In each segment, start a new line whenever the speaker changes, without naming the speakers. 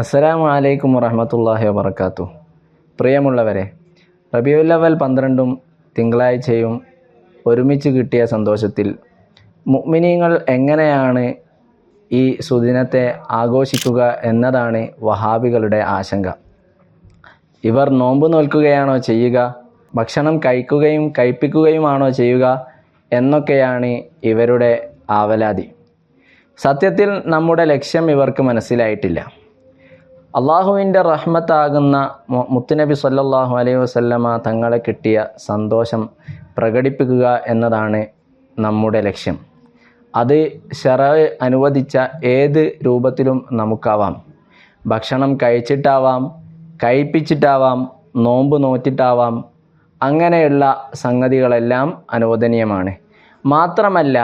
അസ്സലാമു അലൈക്കും വറഹമത്തല്ലാഹി വബർക്കാത്തു പ്രിയമുള്ളവരെ റബിയുല്ലവൽ പന്ത്രണ്ടും തിങ്കളാഴ്ചയും ഒരുമിച്ച് കിട്ടിയ സന്തോഷത്തിൽ മുഅ്മിനീങ്ങൾ എങ്ങനെയാണ് ഈ സുദിനത്തെ ആഘോഷിക്കുക എന്നതാണ് വഹാബികളുടെ ആശങ്ക. ഇവർ നോമ്പ് നോൽക്കുകയാണോ ചെയ്യുക ഭക്ഷണം കഴിക്കുകയും കഴിപ്പിക്കുകയുമാണോ ചെയ്യുക എന്നൊക്കെയാണ് ഇവരുടെ ആവലാതി. സത്യത്തിൽ നമ്മുടെ ലക്ഷ്യം ഇവർക്ക് മനസ്സിലായിട്ടില്ല. അള്ളാഹുവിന്റെ റഹ്മത്താകുന്ന മുത്തുനബി സല്ലാഹു അലൈഹി വസല്ലമ തങ്ങളെ കിട്ടിയ സന്തോഷം പ്രകടിപ്പിക്കുക എന്നതാണ് നമ്മുടെ ലക്ഷ്യം. അത് ഷറ അനുവദിച്ച ഏത് രൂപത്തിലും നമുക്കാവാം. ഭക്ഷണം കഴിച്ചിട്ടാവാം കഴിപ്പിച്ചിട്ടാവാം നോമ്പ് നോറ്റിട്ടാവാം അങ്ങനെയുള്ള സംഗതികളെല്ലാം അനുവദനീയമാണ്. മാത്രമല്ല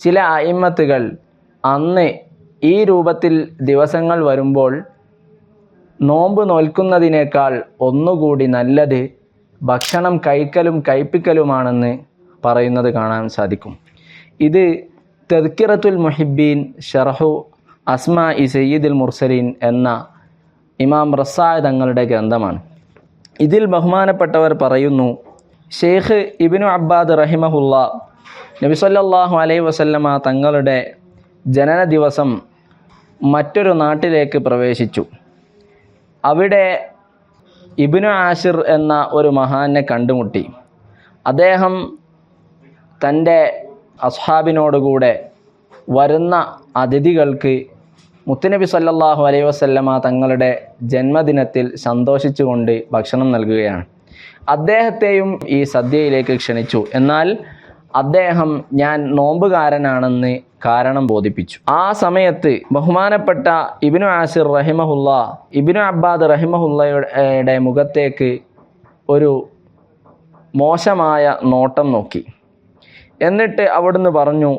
ചില അയിമത്തുകൾ അന്ന് ഈ രൂപത്തിൽ ദിവസങ്ങൾ വരുമ്പോൾ നോമ്പ് നോൽക്കുന്നതിനേക്കാൾ ഒന്നുകൂടി നല്ലത് ഭക്ഷണം കഴിക്കലും കഴിപ്പിക്കലുമാണെന്ന് പറയുന്നത് കാണാൻ സാധിക്കും. ഇത് തെദ്ക്കിറത്തുൽ മുഹിബീൻ ഷറഹു അസ്മ ഇ സയ്യിദുൽ മുർസലീൻ എന്ന ഇമാം റസായ തങ്ങളുടെ ഗ്രന്ഥമാണ്. ഇതിൽ ബഹുമാനപ്പെട്ടവർ പറയുന്നു ഷെയ്ഖ് ഇബിനു അബ്ബാദ് റഹിമഹുല്ല നബിസല്ലാഹു അലൈ വസല്ലമ തങ്ങളുടെ ജനന ദിവസം മറ്റൊരു നാട്ടിലേക്ക് പ്രവേശിച്ചു. അവിടെ ഇബിനു ആഷിർ എന്ന ഒരു മഹാനെ കണ്ടുമുട്ടി. അദ്ദേഹം തന്റെ അസ്ഹാബിനോടുകൂടെ വരുന്ന അതിഥികൾക്ക് മുത്തുനബി സല്ലാഹു അലൈ വസല്ലമ തങ്ങളുടെ ജന്മദിനത്തിൽ സന്തോഷിച്ചുകൊണ്ട് ഭക്ഷണം നൽകുകയാണ്. അദ്ദേഹത്തെയും ഈ സദ്യയിലേക്ക് ക്ഷണിച്ചു. എന്നാൽ അദ്ദേഹം ഞാൻ നോമ്പുകാരനാണെന്ന് കാരണം ബോധിപ്പിച്ചു. ആ സമയത്ത് ബഹുമാനപ്പെട്ട ഇബിനു ആസിർ റഹിമഹുല്ല ഇബിനു അബ്ബാദ് റഹിമഹുല്ലയുടെ മുഖത്തേക്ക് ഒരു മോശമായ നോട്ടം നോക്കി. എന്നിട്ട് അവിടുന്ന് പറഞ്ഞു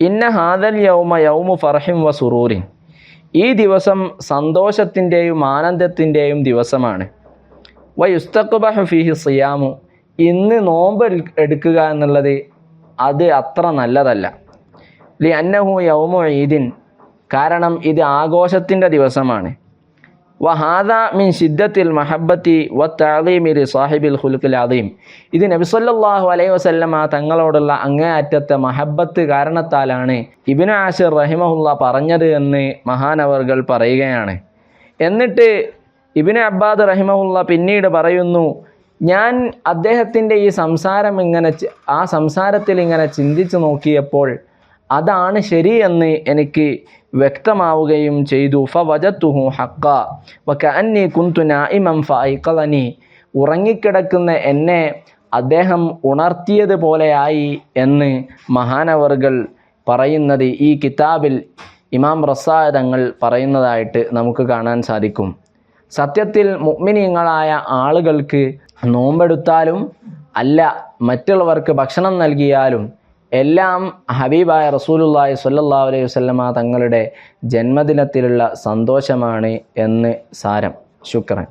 ഇന്ന ഹാദൽ യൗമ യൗമു ഫർഹിം വ സുറൂരിൻ ഈ ദിവസം സന്തോഷത്തിന്റെയും ആനന്ദത്തിന്റെയും ദിവസമാണ്. വ യുസ്തഖ്ബഹു ഫീഹി സിയാമു. ഇന്ന് നോമ്പ് എടുക്കുക എന്നുള്ളത് അത് അത്ര നല്ലതല്ല. ലി അന്നഹു യൗമു ഈദിൻ. കാരണം ഇത് ആഘോഷത്തിന്റെ ദിവസമാണ്. വഹാദ മിൻ ഷിദ്ദത്തിൽ മഹബത്തി വ തഅലീമി ലി സാഹിബിൽ ഖുൽഖിൽ അദീം. ഇത് നബി അലൈ വസല്ലമ തങ്ങളോടുള്ള അങ്ങേയറ്റത്തെ മഹബത്ത് കാരണത്താലാണ് ഇബ്നു ആഷിർ റഹിമഹുല്ല പറഞ്ഞത് എന്ന് മഹാനവർകൾ പറയുകയാണ്. എന്നിട്ട് ഇബ്നു അബ്ബാദ് റഹിമഹുല്ല പിന്നീട് പറയുന്നു ഞാൻ അദ്ദേഹത്തിന്റെ ഈ സംസാരം ഇങ്ങനെ ആ സംസാരത്തിൽ ഇങ്ങനെ ചിന്തിച്ചു നോക്കിയപ്പോൾ അതാണ് ശരിയെന്ന് എനിക്ക് വ്യക്തമാവുകയും ചെയ്തു. ഫ വജത്തുഹു ഹക്ക വക്ക അന്നി കുന്തു നായിമം ഫൈക്കലനി ഉറങ്ങിക്കിടക്കുന്ന എന്നെ അദ്ദേഹം ഉണർത്തിയതുപോലെയായി എന്ന് മഹാനവർകൾ പറയുന്നത് ഈ കിതാബിൽ ഇമാം റസാദങ്ങൾ പറയുന്നതായിട്ട് നമുക്ക് കാണാൻ സാധിക്കും. സത്യത്തിൽ മുഅ്മിനീങ്ങളായ ആളുകൾക്ക് നോമ്പെടുത്താലും അല്ല മറ്റുള്ളവർക്ക് ഭക്ഷണം നൽകിയാലും എല്ലാം ഹബീബായ റസൂലുള്ളാഹി സല്ലാ അലൈഹി വസല്ലമ തങ്ങളുടെ ജന്മദിനത്തിലുള്ള സന്തോഷമാണ് എന്ന് സാരം. ശുക്രൻ.